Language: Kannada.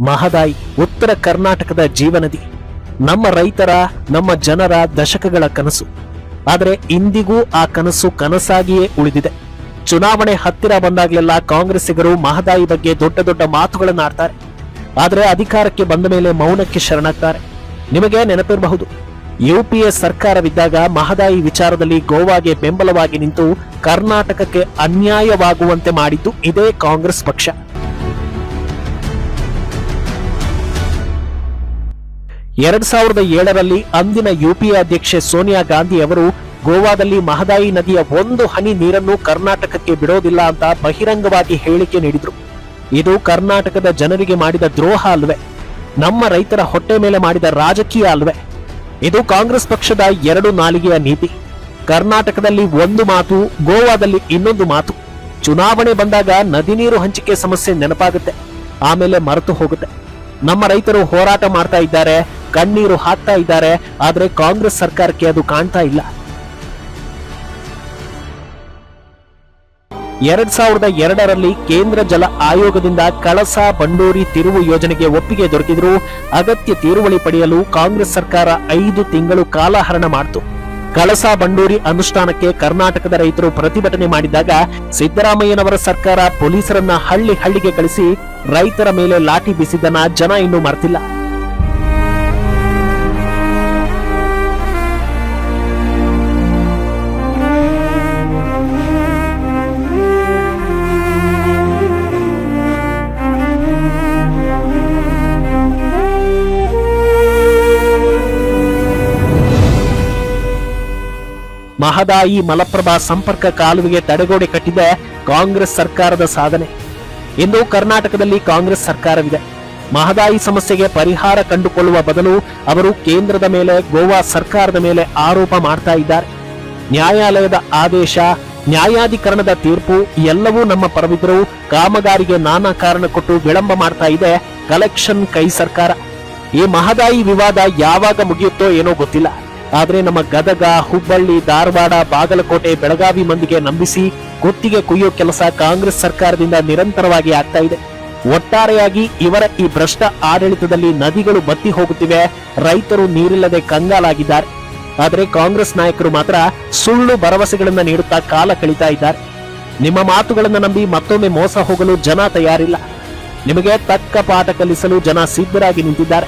ಮಹದಾಯಿ ಉತ್ತರ ಕರ್ನಾಟಕದ ಜೀವನದಿ. ನಮ್ಮ ರೈತರ, ನಮ್ಮ ಜನರ ದಶಕಗಳ ಕನಸು. ಆದರೆ ಇಂದಿಗೂ ಆ ಕನಸು ಕನಸಾಗಿಯೇ ಉಳಿದಿದೆ. ಚುನಾವಣೆ ಹತ್ತಿರ ಬಂದಾಗಲೆಲ್ಲ ಕಾಂಗ್ರೆಸ್ಸಿಗರು ಮಹದಾಯಿ ಬಗ್ಗೆ ದೊಡ್ಡ ದೊಡ್ಡ ಮಾತುಗಳನ್ನು ಆಡ್ತಾರೆ. ಆದರೆ ಅಧಿಕಾರಕ್ಕೆ ಬಂದ ಮೇಲೆ ಮೌನಕ್ಕೆ ಶರಣಾಗ್ತಾರೆ. ನಿಮಗೆ ನೆನಪಿರಬಹುದು ಯುಪಿಎ ಸರ್ಕಾರವಿದ್ದಾಗ ಮಹದಾಯಿ ವಿಚಾರದಲ್ಲಿ ಗೋವಾಗೆ ಬೆಂಬಲವಾಗಿ ನಿಂತು ಕರ್ನಾಟಕಕ್ಕೆ ಅನ್ಯಾಯವಾಗುವಂತೆ ಮಾಡಿದ್ದು ಇದೇ ಕಾಂಗ್ರೆಸ್ ಪಕ್ಷ. ಎರಡ್ ಸಾವಿರದ ಏಳರಲ್ಲಿ ಅಂದಿನ ಯುಪಿಎ ಅಧ್ಯಕ್ಷೆ ಸೋನಿಯಾ ಗಾಂಧಿ ಅವರು ಗೋವಾದಲ್ಲಿ ಮಹದಾಯಿ ನದಿಯ ಒಂದು ಹನಿ ನೀರನ್ನು ಕರ್ನಾಟಕಕ್ಕೆ ಬಿಡೋದಿಲ್ಲ ಅಂತ ಬಹಿರಂಗವಾಗಿ ಹೇಳಿಕೆ ನೀಡಿದ್ರು. ಇದು ಕರ್ನಾಟಕದ ಜನರಿಗೆ ಮಾಡಿದ ದ್ರೋಹ ಅಲ್ವೇ. ನಮ್ಮ ರೈತರ ಹೊಟ್ಟೆ ಮೇಲೆ ಮಾಡಿದ ರಾಜಕೀಯ ಅಲ್ವೇ. ಇದು ಕಾಂಗ್ರೆಸ್ ಪಕ್ಷದ ಎರಡು ನಾಲಿಗೆಯ ನೀತಿ. ಕರ್ನಾಟಕದಲ್ಲಿ ಒಂದು ಮಾತು, ಗೋವಾದಲ್ಲಿ ಇನ್ನೊಂದು ಮಾತು. ಚುನಾವಣೆ ಬಂದಾಗ ನದಿ ನೀರು ಹಂಚಿಕೆ ಸಮಸ್ಯೆ ನೆನಪಾಗುತ್ತೆ. ಆಮೇಲೆ ಮರೆತು ಹೋಗುತ್ತೆ. ನಮ್ಮ ರೈತರು ಹೋರಾಟ ಮಾಡ್ತಾ ಇದ್ದಾರೆ. ಕಣ್ಣೀರು ಹಾಕ್ತಾ ಇದ್ದಾರೆ, ಆದ್ರೆ ಕಾಂಗ್ರೆಸ್ ಸರ್ಕಾರಕ್ಕೆ ಅದು ಕಾಣ್ತಾ ಇಲ್ಲ. ಎರಡ್ ಸಾವಿರದ ಎರಡರಲ್ಲಿ ಕೇಂದ್ರ ಜಲ ಆಯೋಗದಿಂದ ಕಳಸಾ ಬಂಡೂರಿ ತಿರುವು ಯೋಜನೆಗೆ ಒಪ್ಪಿಗೆ ದೊರಕಿದ್ರು ಅಗತ್ಯ ತೀರುವಳಿ ಪಡೆಯಲು ಕಾಂಗ್ರೆಸ್ ಸರ್ಕಾರ ಐದು ತಿಂಗಳು ಕಾಲಹರಣ ಮಾಡಿತು. ಕಳಸಾ ಬಂಡೂರಿ ಅನುಷ್ಠಾನಕ್ಕೆ ಕರ್ನಾಟಕದ ರೈತರು ಪ್ರತಿಭಟನೆ ಮಾಡಿದಾಗ ಸಿದ್ದರಾಮಯ್ಯನವರ ಸರ್ಕಾರ ಪೊಲೀಸರನ್ನ ಹಳ್ಳಿ ಹಳ್ಳಿಗೆ ಕಳಿಸಿ ರೈತರ ಮೇಲೆ ಲಾಠಿ ಬೀಸಿದ್ದನ್ನ ಜನ ಇನ್ನೂ ಮರ್ತಿಲ್ಲ. ಮಹದಾಯಿ ಮಲಪ್ರಭಾ ಸಂಪರ್ಕ ಕಾಲುವೆಗೆ ತಡೆಗೋಡೆ ಕಟ್ಟಿದ ಕಾಂಗ್ರೆಸ್ ಸರ್ಕಾರದ ಸಾಧನೆ. ಇಂದು ಕರ್ನಾಟಕದಲ್ಲಿ ಕಾಂಗ್ರೆಸ್ ಸರ್ಕಾರವಿದೆ. ಮಹದಾಯಿ ಸಮಸ್ಯೆಗೆ ಪರಿಹಾರ ಕಂಡುಕೊಳ್ಳುವ ಬದಲು ಅವರು ಕೇಂದ್ರದ ಮೇಲೆ, ಗೋವಾ ಸರ್ಕಾರದ ಮೇಲೆ ಆರೋಪ ಮಾಡ್ತಾ ಇದ್ದಾರೆ. ನ್ಯಾಯಾಲಯದ ಆದೇಶ, ನ್ಯಾಯಾಧಿಕರಣದ ತೀರ್ಪು ಎಲ್ಲವೂ ನಮ್ಮ ಪರವಿದ್ರು ಕಾಮಗಾರಿಗೆ ನಾನಾ ಕಾರಣ ಕೊಟ್ಟು ವಿಳಂಬ ಮಾಡ್ತಾ ಇದೆ ಕಲೆಕ್ಷನ್ ಕೈ ಸರ್ಕಾರ. ಈ ಮಹದಾಯಿ ವಿವಾದ ಯಾವಾಗ ಮುಗಿಯುತ್ತೋ ಏನೋ ಗೊತ್ತಿಲ್ಲ. ಆದ್ರೆ ನಮ್ಮ ಗದಗ, ಹುಬ್ಬಳ್ಳಿ, ಧಾರವಾಡ, ಬಾಗಲಕೋಟೆ, ಬೆಳಗಾವಿ ಮಂದಿಗೆ ನಂಬಿಸಿ ಗುತ್ತಿಗೆ ಕುಯ್ಯೋ ಕೆಲಸ ಕಾಂಗ್ರೆಸ್ ಸರ್ಕಾರದಿಂದ ನಿರಂತರವಾಗಿ ಆಗ್ತಾ ಇದೆ. ಒಟ್ಟಾರೆಯಾಗಿ ಇವರ ಈ ಭ್ರಷ್ಟ ಆಡಳಿತದಲ್ಲಿ ನದಿಗಳು ಬತ್ತಿ ಹೋಗುತ್ತಿವೆ, ರೈತರು ನೀರಿಲ್ಲದೆ ಕಂಗಾಲಾಗಿದ್ದಾರೆ. ಆದರೆ ಕಾಂಗ್ರೆಸ್ ನಾಯಕರು ಮಾತ್ರ ಸುಳ್ಳು ಭರವಸೆಗಳನ್ನ ನೀಡುತ್ತಾ ಕಾಲ ಕಳೀತಾ ಇದ್ದಾರೆ. ನಿಮ್ಮ ಮಾತುಗಳನ್ನ ನಂಬಿ ಮತ್ತೊಮ್ಮೆ ಮೋಸ ಹೋಗಲು ಜನ ತಯಾರಿಲ್ಲ. ನಿಮಗೆ ತಕ್ಕ ಪಾಠ ಕಲಿಸಲು ಜನ ಸಿದ್ಧರಾಗಿ ನಿಂತಿದ್ದಾರೆ.